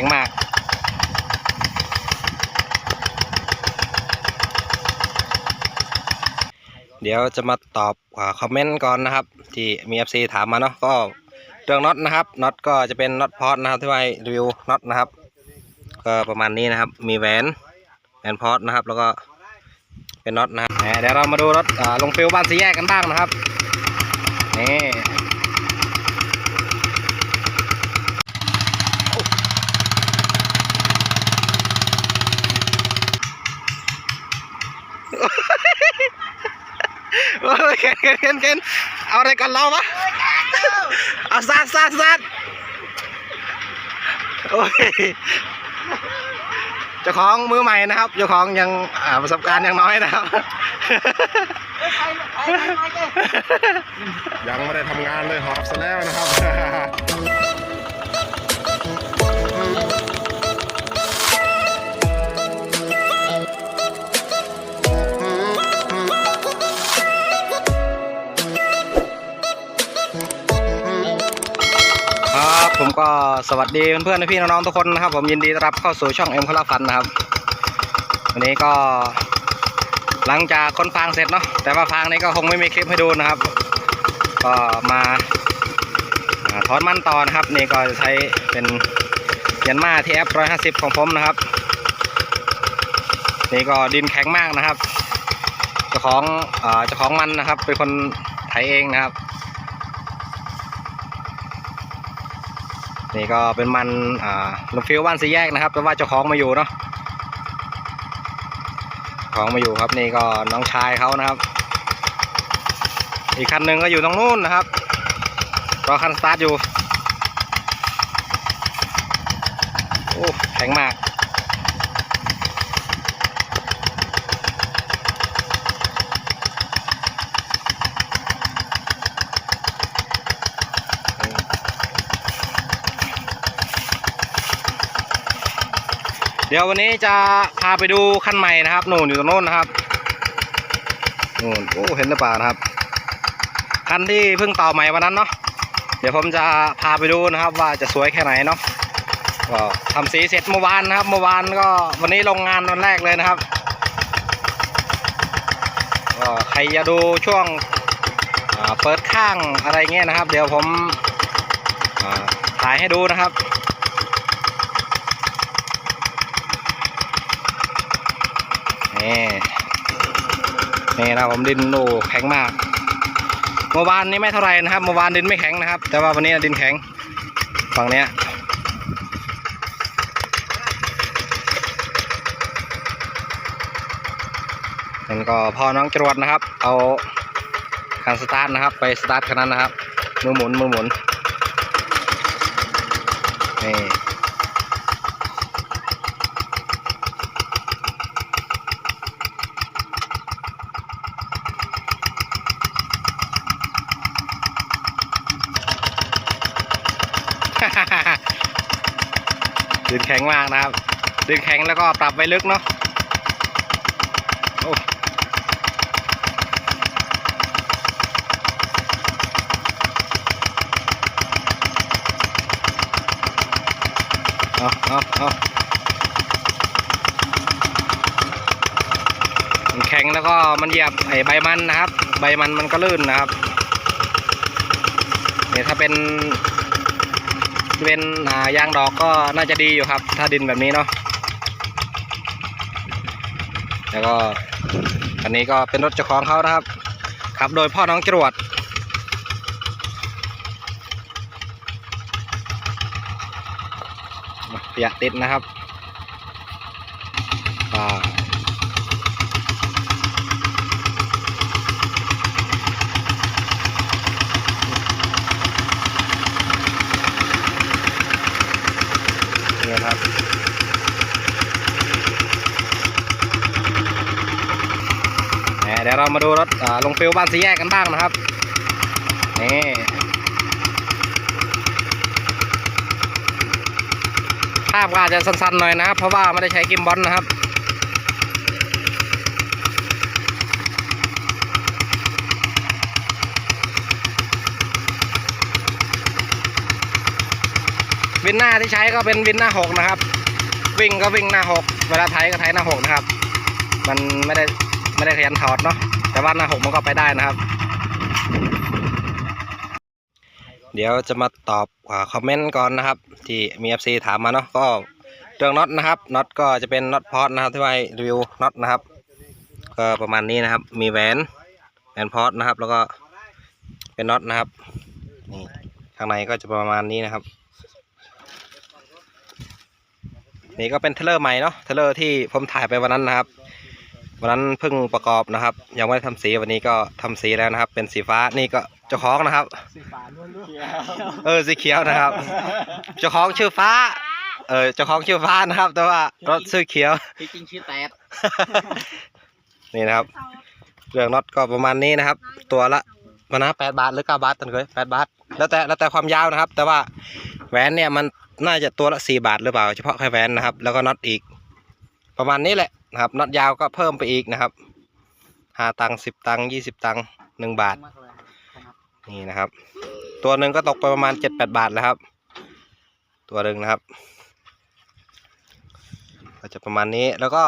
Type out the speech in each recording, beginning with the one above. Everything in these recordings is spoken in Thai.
ข็งมาก เดี๋ยวจะมาตอบอคอมเมนต์ก่อนนะครับ ที่มี FC ถามมาเนาะก็เรื่องน็อตนะครับน็อตก็จะเป็นน็อตพอตนะครับที่ไว้รีวิวน็อตนะครับ ก็ประมาณนี้นะครับ มีแหวนแหวนพอตนะครับ แล้วก็เป็นน็อตนะครับเดี๋ยวเรามาดูรถลงฟิวบ้านสีแยกกันบ้างนะครับนี่ ยเข็นเข็นเข็นเข็นเอาอะไรกันเราวะเอาซาดซาดซาดโอ้ยเจ้าของมือใหม่นะครับเจ้าของยังประสบการณ์ยังน้อยนะครับยังไม่ได้ทำงานเลยหอบซะแล้วนะครับ สวัสดีเพื่อนๆพี่น้องๆทุกคนนะครับ ผมยินดีต้อนรับเข้าสู่ช่องเอ็มคลาฟันนะครับวันนี้ก็หลังจากคนฟางเสร็จเนาะแต่ว่าฟางนี้ก็คงไม่มีคลิปให้ดูนะครับ ก็มาถอนมันต่อนะครับ นี่ก็จะใช้เป็นยันมาทีเอฟร้อยห้าสิบของผมนะครับ นี่ก็ดินแข็งมากนะครับเจ้าของเจ้าของมันนะครับ เป็นคนไถเองนะครับ นี่ก็เป็นมันอ่าลมฟิวบ้านสีแยกนะครับแต่ว่าเจ้าของมาอยู่เนาะของมาอยู่ครับนี่ก็น้องชายเขานะครับ อีกคันหนึ่งก็อยู่ตรงนู้นนะครับรอคันสตาร์ทอยู่โอ้แข็งมาก เดี๋ยววันนี้จะพาไปดูคันใหม่นะครับนู่นอยู่ตรงโน้นนะครับนู่นโอ้เห็นหรือเปล่านะครับ คันที่เพิ่งต่อใหม่วันนั้นเนาะเดี๋ยวผมจะพาไปดูนะครับ ว่าจะสวยแค่ไหนเนาะก็ทำสีเสร็จเมื่อวานนะครับ เมื่อวานก็วันนี้ลงงานวันแรกเลยนะครับก็ใครจะดูช่วงเปิดข้างอะไรเงี้ยนะครับ เดี๋ยวผมถ่ายให้ดูนะครับ นี่นี่นะผมดินโอ้แข็งมากเมื่อวานนี้ไม่เท่าไหรนะครับเมื่อวานดินไม่แข็งนะครับ แต่ว่าวันนี้ดินแข็งฝั่งเนี้ยมันก็พอน้องจรวดนะครับ เอาคันสตาร์ทนะครับ ไปสตาร์ทคันนั้นนะครับมือหมุนมือหมุนนี่ ดินแข็งมากนะครับดินแข็งแล้วก็ปรับไว้ลึกเนาะอ้เอาเอาเอามันแข็งแล้วก็มันเหยียบไอ้ใบมันนะครับ ใบมันมันก็ลื่นนะครับเนี่ยถ้าเป็น เป็นอ่ายางดอกก็น่าจะดีอยู่ครับ ถ้าดินแบบนี้เนาะแล้วก็อันนี้ก็เป็นรถเจ้าของเขานะครับขับโดยพ่อน้องจรวดเปียกติดนะครับอ่านี่ครับ แหม เรามาดูรถอ่าลงฟิวบ้านสีแยกกันบ้างนะครับนี่ภาพก็อาจจะสั้นๆหน่อยนะครับ เพราะว่าไม่ได้ใช้กิมบอลนะครับวินหน้าที่ใช้ก็เป็นวินหน้าหกนะครับ วิ่งก็วิ่งหน้าหกเวลาไถก็ไถหน้าหกนะครับ มันไม่ได้ ไม่ได้ขยันถอดเนาะแต่ว่าหน้าหกมันก็ไปได้นะครับ เดี๋ยวจะมาตอบคอมเมนต์ก่อนนะครับ ที่มี FC ถามมาเนาะก็เรื่องน็อตนะครับน็อตก็จะเป็นน็อตพอตนะครับที่ไว้รีวิวน็อตนะครับ ก็ประมาณนี้นะครับ มีแหวนแหวนพอตนะครับ แล้วก็เป็นน็อตนะครับนี่ข้างในก็จะประมาณนี้นะครับ นี่ก็เป็นเทเลอร์ใหม่เนาะเทเลอร์ที่ผมถ่ายไปวันนั้นนะครับ วันนั้นเพิ่งประกอบนะครับ ยังไม่ได้ทำสีวันนี้ก็ทำสีแล้วนะครับ เป็นสีฟ้านี่ก็เจ้าของนะครับ สีฟ้าล้วนๆเออสีเขียวนะครับ เจ้าของชื่อฟ้า เออเจ้าของชื่อฟ้านะครับ แต่ว่ารถชื่อเขียวที่จริงชื่อแต๊ดนี่นะครับ เรื่องน็อตก็ประมาณนี้นะครับ ตัวละมันนะแปดบาทหรือเก้าบาทตันเคยแปดบาท แล้วแต่แล้วแต่ความยาวนะครับ แต่ว่าแหวนเนี่ยมันน่าจะตัวละสี่บาทหรือเปล่า เฉพาะแค่แหวนนะครับ แล้วก็น็อตอีก ประมาณนี้แหละ นะครับน็อตยาวก็เพิ่มไปอีกนะครับห้าตังสิบตังยี่สิบตังหนึ่งบาท นี่นะครับ ตัวหนึ่งก็ตกไปประมาณเจ็ดแปดบาทแล้วครับ ตัวหนึ่งนะครับ ก็จะประมาณนี้แล้วก็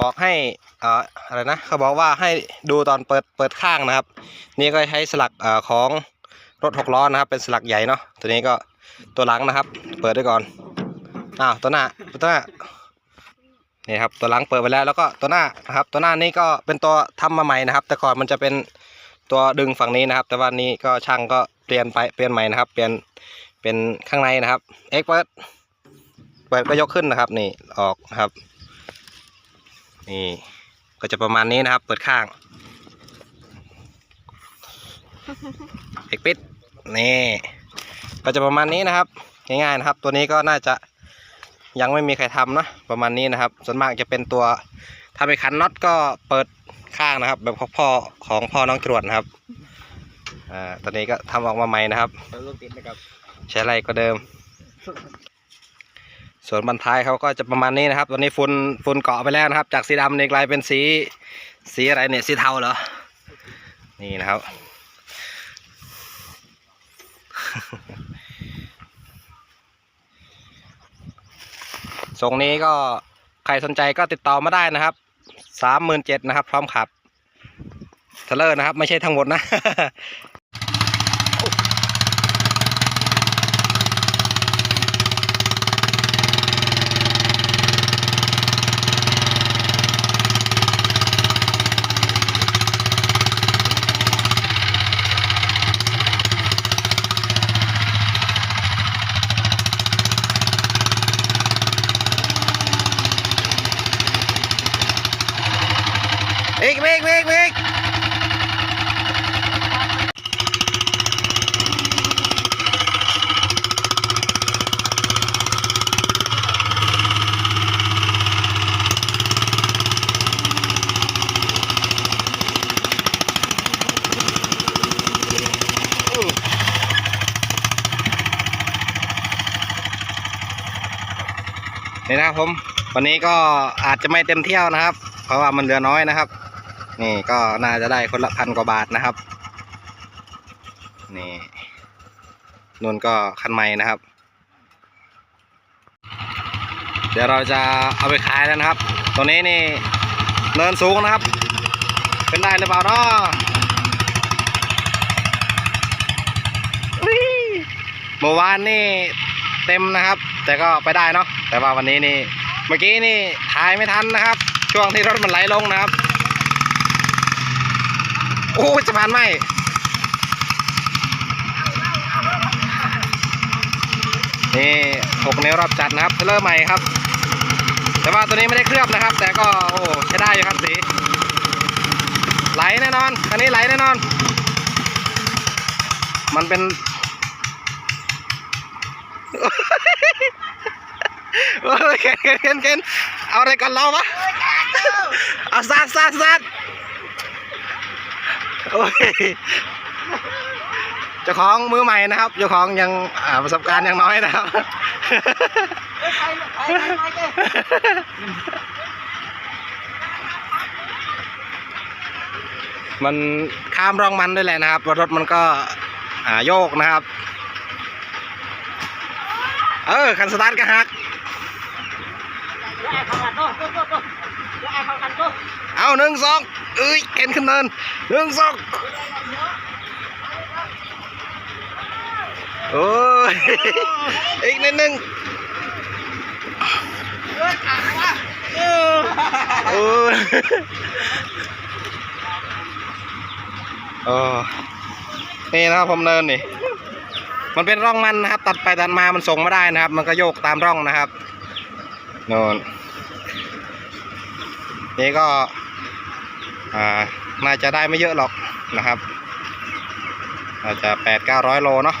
บอกให้อ่ออะไรนะเขาบอกว่าให้ดูตอนเปิดเปิดข้างนะครับ นี่ก็ใช้สลักอ่อของรถหกล้อนะครับ เป็นสลักใหญ่เนาะตัวนี้ก็ตัวหลังนะครับ เปิดไว้ก่อน อ้าวตัวหน้าตัวหน้านี่ครับตัวหลังเปิดไปแล้วแล้วก็ตัวหน้านะครับ ตัวหน้านี้ก็เป็นตัวทำมาใหม่นะครับ แต่ก่อนมันจะเป็นตัวดึงฝั่งนี้นะครับ แต่ว่านี้ก็ช่างก็เปลี่ยนไปเปลี่ยนใหม่นะครับ เปลี่ยนเป็นข้างในนะครับเอ็กเปิดเปิดก็ยกขึ้นนะครับ นี่ออกนะครับ นี่ก็จะประมาณนี้นะครับ เปิดข้างเอกปิดนี่ก็จะประมาณนี้นะครับ ง่ายๆนะครับ ตัวนี้ก็น่าจะ ยังไม่มีใครทำเนอะประมาณนี้นะครับ ส่วนมากจะเป็นตัวถ้าไปขันน็อตก็เปิดข้างนะครับ แบบของพ่อของพ่อน้องจรวดนะครับอ่าตอนนี้ก็ทำออกมาใหม่นะครับเดี๋ยวลูกติดนะครับใช้อะไรก็เดิม ส่วนบรรท้ายเขาก็จะประมาณนี้นะครับ ตอนนี้ฝุ่นฝุ่นเกาะไปแล้วนะครับ จากสีดำนี่กลายเป็นสีสีอะไรเนี่ยสีเทาเหรอนี่นะครับ ทรงนี้ก็ใครสนใจก็ติดต่อมาได้นะครับสามหมื่นเจ็ดนะครับ พร้อมขับเทเลอร์นะครับ ไม่ใช่ทั้งหมดนะ อีกอีกอีกอีกนี่นะครับผมวันนี้ก็อาจจะไม่เต็มเที่ยวนะครับ เพราะว่ามันเหลือน้อยนะครับ นี่ก็น่าจะได้คนละพันกว่าบาทนะครับ นี่นุ่นก็คันใหม่นะครับ เดี๋ยวเราจะเอาไปขายแล้วนะครับ ตัวนี้นี่เนินสูงนะครับ เป็นได้หรือเปล่าเนาะเมื่อวานนี่เต็มนะครับ แต่ก็ไปได้เนาะแต่ว่าวันนี้นี่ เมื่อกี้นี่ถ่ายไม่ทันนะครับ ช่วงที่รถมันไหลลงนะครับ อ้ยจะผ่านไหมนี่หกนิ้วรอบจัดนะครับเทเลอร์ใหม่ครับ แต่ว่าตัวนี้ไม่ได้เคลือบนะครับ แต่ก็โอ้ใช้ได้อยู่ครับสีไหลแน่นอน อันนี้ไหลแน่นอน มันเป็นโอ้ยเข็นเข็นเข็นเข็นเอาอะไรกันเราวะเอาซาดซาดซาด โอ้ยเจ้าของมือใหม่นะครับเจ้าของยังอ่าประสบการณ์ยังน้อยนะครับ มันข้ามร่องมันด้วยแหละนะครับรถมันก็อ่าโยกนะครับ เออคันสตาร์ทก็หักเอาหนึ่งสอง เอ้ยเข็นขึ้นเนินหนึ่งสองโอ้ยอีกนิดนึงเลือดขาดวะเออโอ้ยโอ้นี่นะครับผมเนินนี่ มันเป็นร่องมันนะครับ ตัดไปตัดมามันส่งไม่ได้นะครับ มันก็โยกตามร่องนะครับน่นนี่ก็ น่าจะได้ไม่เยอะหรอกนะครับอาจจะแปดเก้าร้อยโลเนาะ